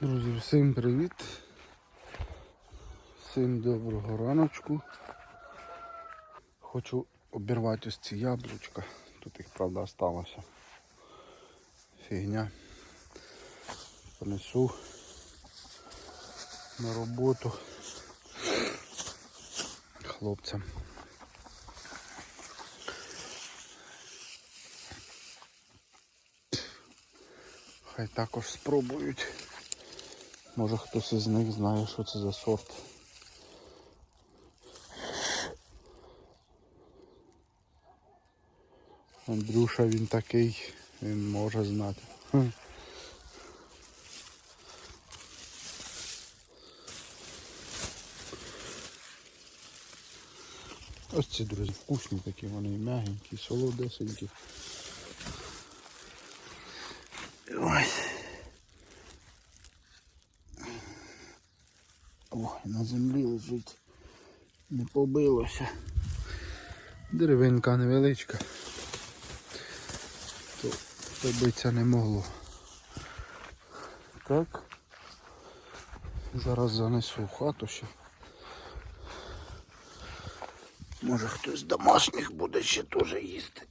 Друзі, всім привіт. Всім доброго раночку. Хочу обірвати ось ці яблучка. Тут їх правда осталося. Фігня. Понесу на роботу хлопцям. Хай також спробують. Може хтось із них знає, що це за сорт. Андрюша він такий, він може знати. Ось ці, друзі, вкусні такі, вони м'ягенькі, солодесенькі. Ось. Ой, на землі лежить. Не побилося. Деревинка невеличка. То побитися не могло. Так. Зараз занесу в хату ще. Може хтось з домашніх буде ще теж їсти.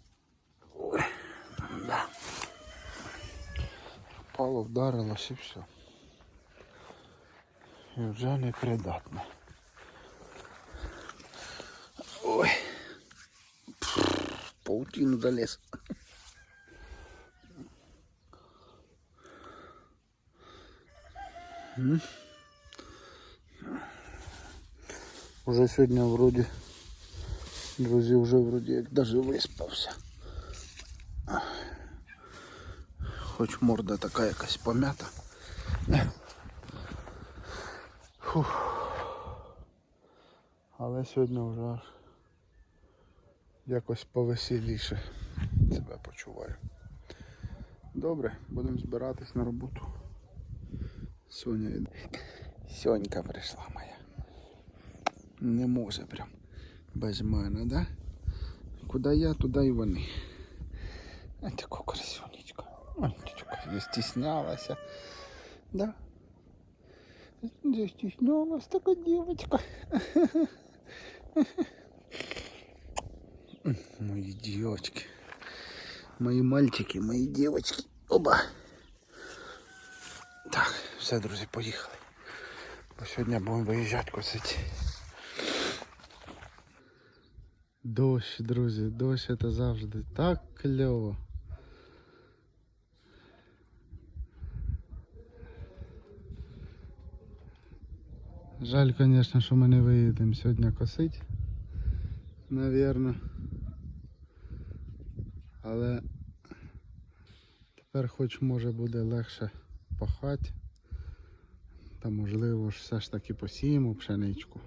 Ой, да. Пало вдарилось і все. І вже непридатне. Ой. Пф, в Паутину залез. М. Уже сьогодні вроді, друзі, вже вроді як даже виспався. Хоч морда така якась пом'ята. Фух. Але сьогодні вже аж якось повеселіше себе почуваю. Добре, будемо збиратись на роботу. Соня йде. Сьонька прийшла моя. Не може прям без мене, да? Куди я, туди і вони. А таку красунечку. Античка, застіснялася. Да? Застеснялась такая девочка. Мои девочки. Мои мальчики, мои девочки. Оба. Так, все, друзі, поїхали. Бо сьогодні будемо виїжджати косити. Дощ, друзі, дощ це завжди так кльово. Жаль, звісно, що ми не виїдемо сьогодні косить. Навірно. Але тепер хоч може буде легше пахати. Та можливо ж все ж таки посіємо пшеничку.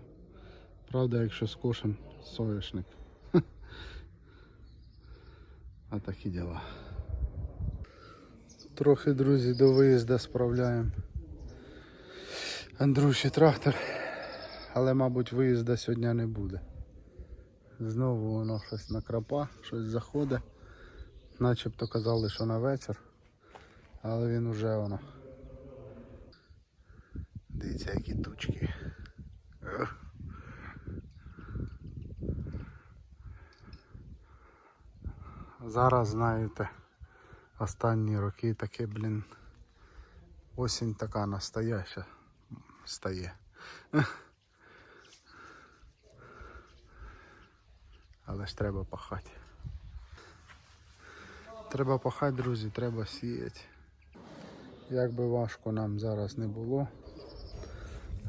Правда, якщо скошем соняшник. А такі діла. Трохи, друзі, до виїзду справляємо. Андруші трактор, але, мабуть, виїзду сьогодні не буде. Знову воно щось накрапа, щось заходить. Начебто казали, що на вечір, але він уже воно. Дивіться, які тучки. Зараз, знаєте, останні роки таке, блін, осінь така настояща стає. Але ж треба пахати. Треба пахати, друзі, треба сіяти. Як би важко нам зараз не було.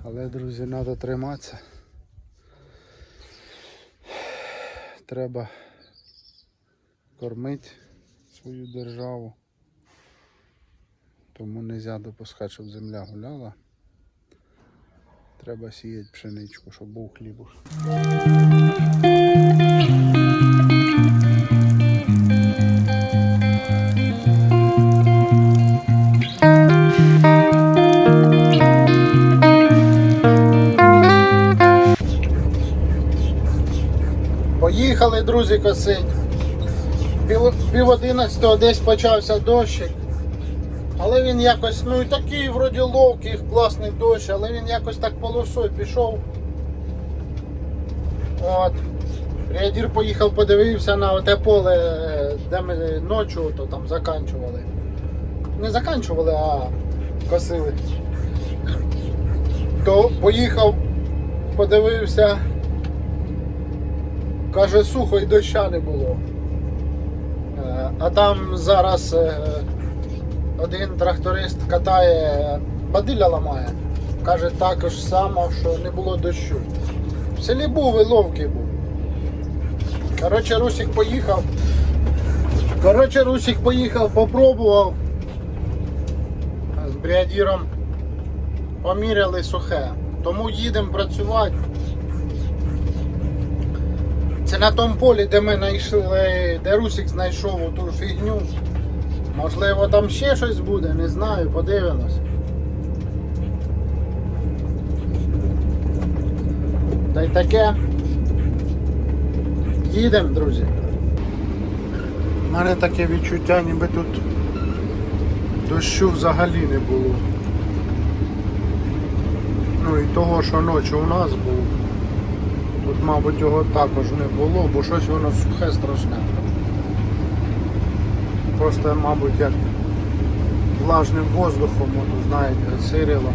Але, друзі, треба триматися. Треба кормити свою державу. Тому не можна допускати, щоб земля гуляла. Треба сіяти пшеничку, щоб був хлібуш. Поїхали, друзі, косить. Пів, пів одинадцятого десь почався дощик. Але він якось, ну і такий вроді ловкий, класний дощ, але він якось так полосою пішов. От. Рядір поїхав, подивився на те поле, де ми ночі то там заканчували. Не заканчували, а косили. То поїхав, подивився. Каже, сухо і доща не було. Е, А там зараз е, один тракторист катає, бадиля ламає. Каже, також само, що не було дощу. В селі був і ловкий був. Коротше, Русик поїхав. Коротше, Русик поїхав, попробував. З бригадіром поміряли сухе. Тому їдемо працювати. Це на тому полі, де ми знайшли, де Русик знайшов ту фігню. Можливо, там ще щось буде, не знаю, подивимось. Та й таке. Їдемо, друзі. У мене таке відчуття, ніби тут дощу взагалі не було. Ну і того, що ночі у нас був. Тут, мабуть, його також не було, бо щось воно сухе страшне. Просто, мабуть, як влажним воздухом, воно, знаєте, сирило.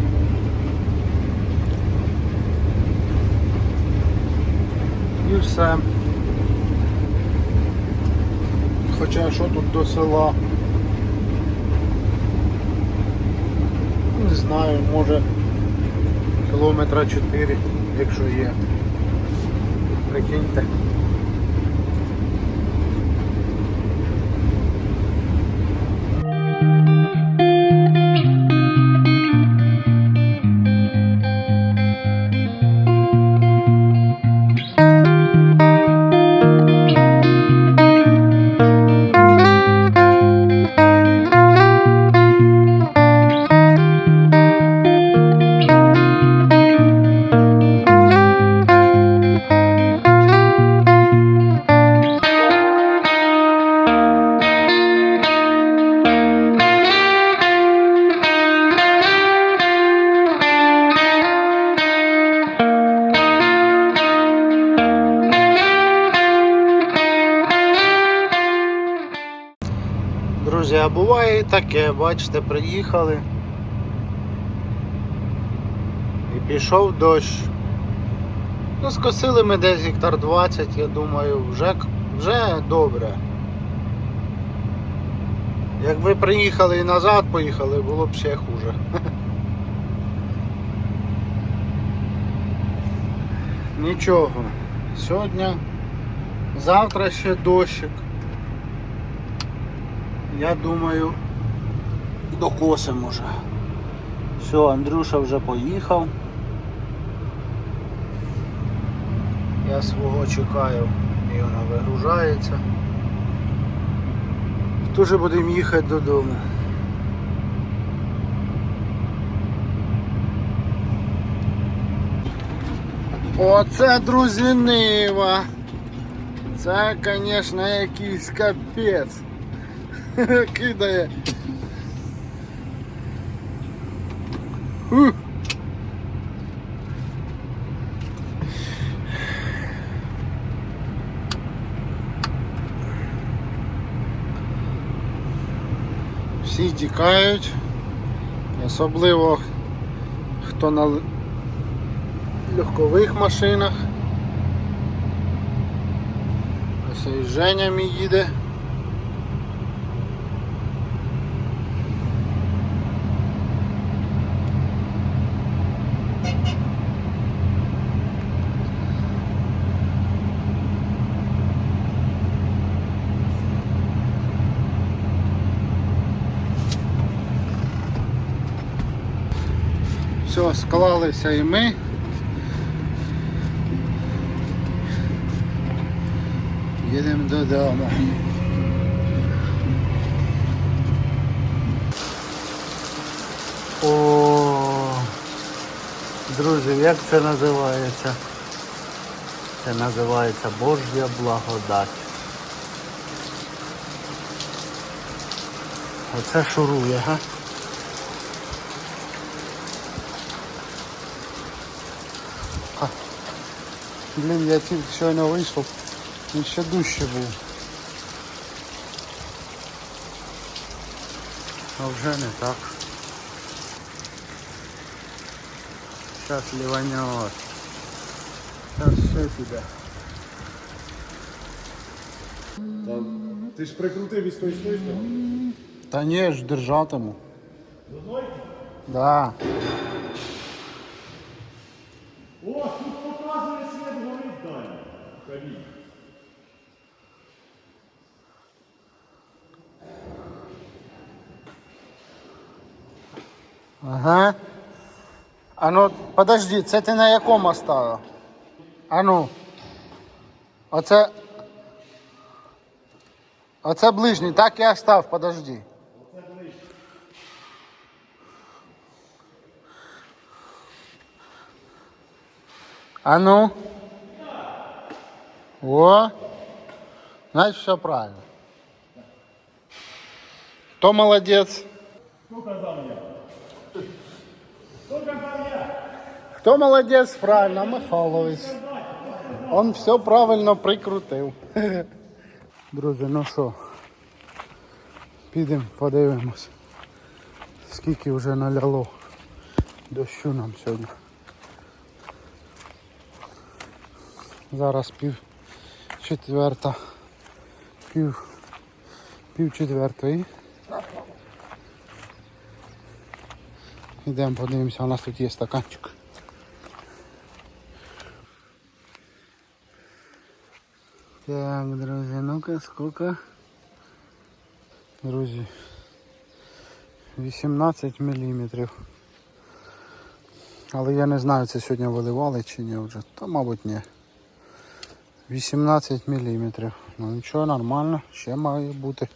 І все. Хоча що тут до села? Не знаю, може кілометра 4, якщо є. gente. Друзі, а буває і таке, бачите, приїхали. І пішов дощ. Ну, скосили ми десь гектар 20, я думаю, вже, вже добре. Якби приїхали і назад поїхали, було б ще хуже. Нічого. Сьогодні, завтра ще дощик. Я думаю, докосимо вже. Все, Андрюша вже поїхав. Я свого чекаю і вона вигружається. Дуже будемо їхати додому. Оце, друзі, Нива. Це, звісно, якийсь капець. кидає. Всі тікають, особливо хто на легкових машинах. Ось і Женя мій їде. Все, склалися і ми. Їдемо додому. О, друзі, як це називається? Це називається Божня благодать. Оце шурує, га? Блін, я тільки щойно вийшов, він ще дужче був. А вже не так. Сейчас ливанет. Сейчас ще піде. Та, ти ж прикрутив із тої сторони. Та ні, ж держатиму. Да. Ага. А ну, подожди, це ти на якому оставив? А ну. Оце. Оце ближній, так я став, подожди. А ну. О. Значит, все правильно. Кто молодец? Хто казав я? Хто молодець, правильно, Михайлович. Он все правильно прикрутив. Друзі, ну що, підемо подивимось, скільки вже наляло дощу нам сьогодні. Зараз пів четверта, пів, пів четвертої. Йдемо подивимося, у нас тут є стаканчик. Так, друзі, ну-ка, сколько? Друзі, 18 міліметрів. Але я не знаю, це сьогодні виливали чи ні вже. Та, мабуть, ні. 18 міліметрів. Ну нічого, нормально, ще має бути.